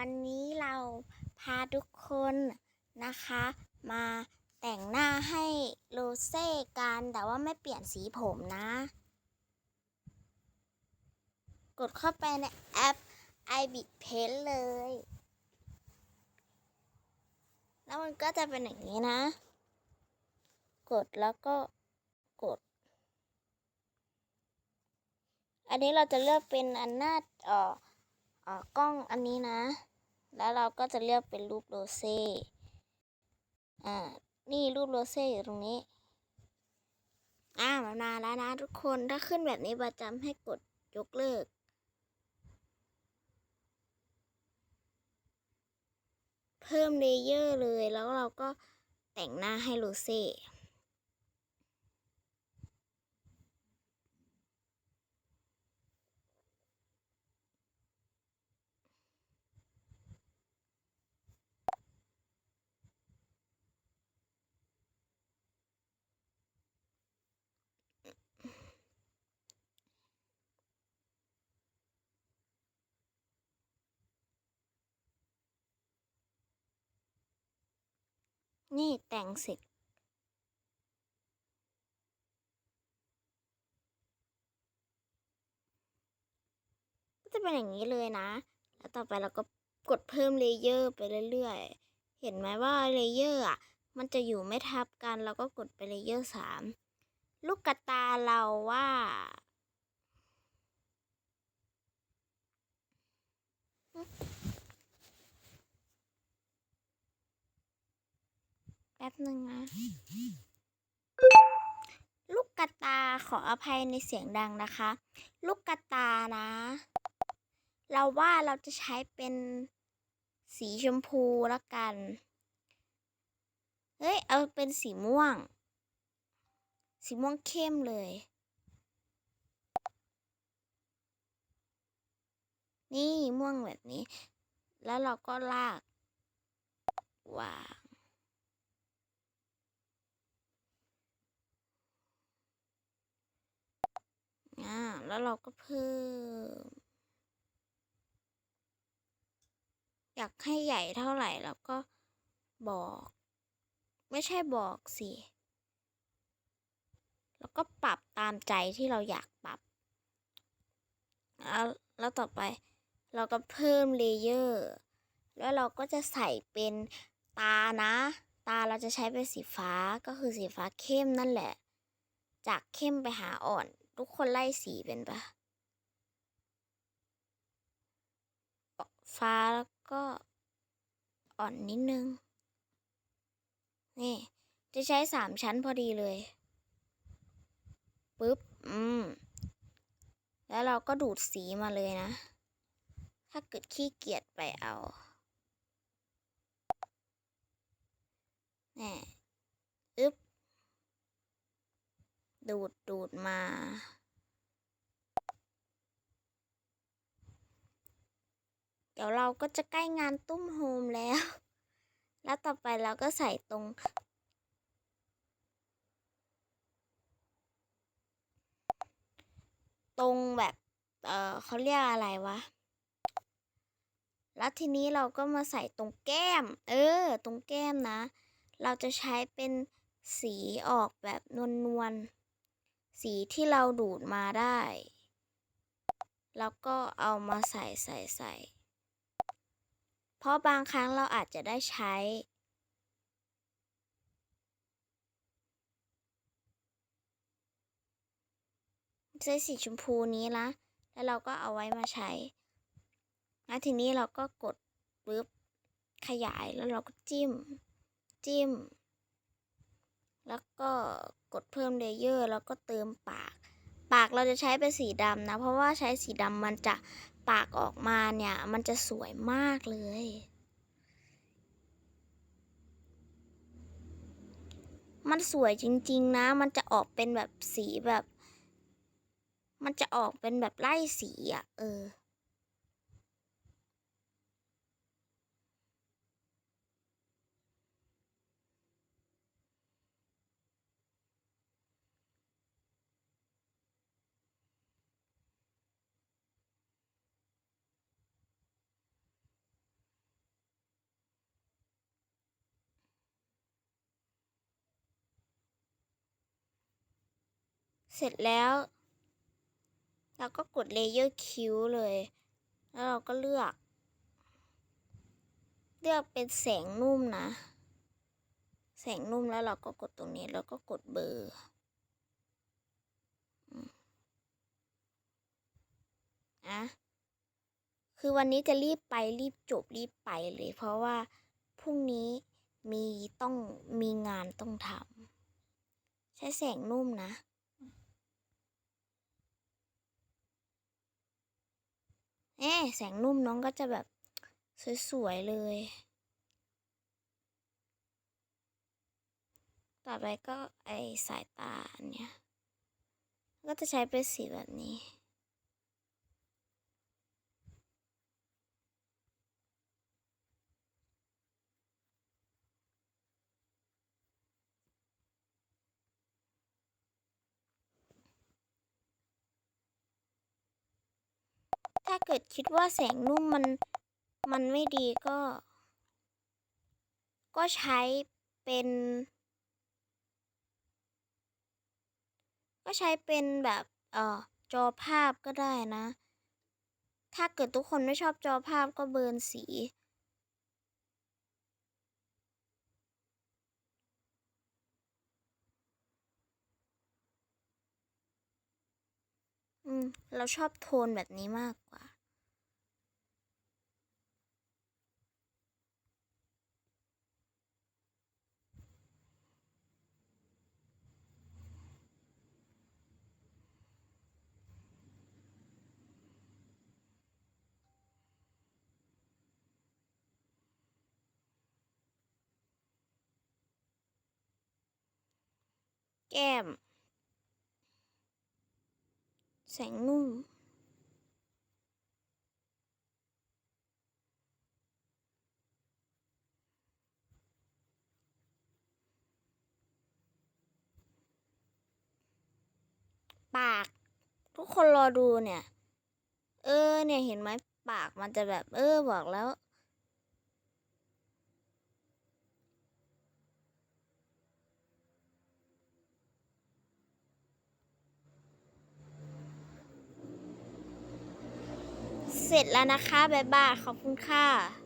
วันนี้เราพาทุกคนนะคะ มาแต่งหน้าให้โรเซ่กันแต่ว่าไม่เปลี่ยนสีผมนะ กดเข้าไปในแอป i b i t Paint เลย แล้วมันก็จะเป็นอย่างนี้นะ กดแล้วก็กด อันนี้เราจะเลือกเป็นอันหน้าเอ่อเอ่อ กล้องอันนี้นะ แล้วเราก็จะเลือกเป็นรูปโรเซ่อ่านี่รูปโรเซ่อยู่ตรงนี้อ่ามันมาแล้วนะทุกคนถ้าขึ้นแบบนี้ประจำให้กดยกเลิก เพิ่มเลเยอร์เลยแล้วเราก็แต่งหน้าให้โรเซ่ นี่แต่งเสร็จ ก็จะเป็นอย่างนี้เลยนะ แล้วต่อไปเราก็กดเพิ่มเลเยอร์ไปเรื่อยๆ เห็นไหมว่าเลเยอร์อะ มันจะอยู่ไม่ทับกันเราก็กดไปเลเยอร์สามลูกกระตาเราว่า แป๊บหนึ่งนะ ลูกกระตาขออภัยในเสียงดังนะคะ ลูกกระตานะ เราว่าเราจะใช้เป็นสีชมพูละกัน เฮ้ย เอาเป็นสีม่วง สีม่วงเข้มเลย นี่ม่วงแบบนี้ แล้วเราก็ลากว้าง อ่าแล้วเราก็เพิ่ม อยากให้ใหญ่เท่าไหร่เราก็บอก ไม่ใช่บอกสิ แล้วก็ปรับตามใจที่เราอยากปรับ แล้วแล้วต่อไปเราก็เพิ่มเลเยอร์ แล้วเราก็จะใส่เป็นตานะ ตาเราจะใช้เป็นสีฟ้าก็คือสีฟ้าเข้มนั่นแหละ จากเข้มไปหาอ่อน ทุกคนไล่สีเป็นปะฟ้าแล้วก็อ่อนนิดนึง นี่ จะใช้สามชั้นพอดีเลยปึ๊บ อืม แล้วเราก็ดูดสีมาเลยนะ ถ้าเกิดขี้เกียจไปเอา แน่อึ๊บ ดูดดูดมา เดี๋ยวเราก็จะใกล้งานตุ้มโฮมแล้ว แล้วต่อไปเราก็ใส่ตรงตรงแบบ เออเขาเรียกอะไรวะ แล้วทีนี้เราก็มาใส่ตรงแก้ม เออ ตรงแก้มนะ เราจะใช้เป็นสีออกแบบนวลๆ สีที่เราดูดมาได้ แล้วก็เอามาใส่ใส่ใส่เพราะบางครั้งเราอาจจะได้ใช้ ใช้สีชมพูนี้นะ แล้วเราก็เอาไว้มาใช้ แล้วทีนี้เราก็กดปึ๊บขยายแล้วเราก็จิ้ม จิ้ม แล้วก็กดเพิ่มเลเยอร์แล้วก็เติมปาก ปากเราจะใช้เป็นสีดำนะ เพราะว่าใช้สีดำมันจะปากออกมาเนี่ย มันจะสวยมากเลย มันสวยจริง ๆ นะ มันจะออกเป็นแบบสีแบบ มันจะออกเป็นแบบไล่สีอะ เออ เสร็จแล้ว เราก็กดเลเยอร์คิ้วเลย แล้วเราก็เลือก เลือกเป็นแสงนุ่มนะ แสงนุ่มแล้วเราก็กดตรงนี้แล้วก็กดเบอร์อืมอะคือวันนี้จะรีบไปรีบจบรีบไปเลย เพราะว่าพรุ่งนี้มีต้องมีงานต้องทำใช้แสงนุ่มนะ เอ๊แสงนุ่มน้องก็จะแบบสวยๆเลย ต่อไปก็ไอสายตาเนี้ยก็จะใช้เป็นสีแบบนี้ ถ้าเกิดคิดว่าแสงนุ่มมันมันไม่ดีก็ ก็ใช้เป็น ก็ใช้เป็นแบบเอ่อจอภาพก็ได้นะ ถ้าเกิดทุกคนไม่ชอบจอภาพก็เบิร์นสี อืม เราชอบโทนแบบนี้มากกว่า แก้ม แสงนุ่ม ปาก ทุกคนรอดูเนี่ย เออ เนี่ยเห็นไหมปากมันจะแบบ เออ บอกแล้ว เสร็จแล้วนะคะบ๊ายบายขอบคุณค่ะ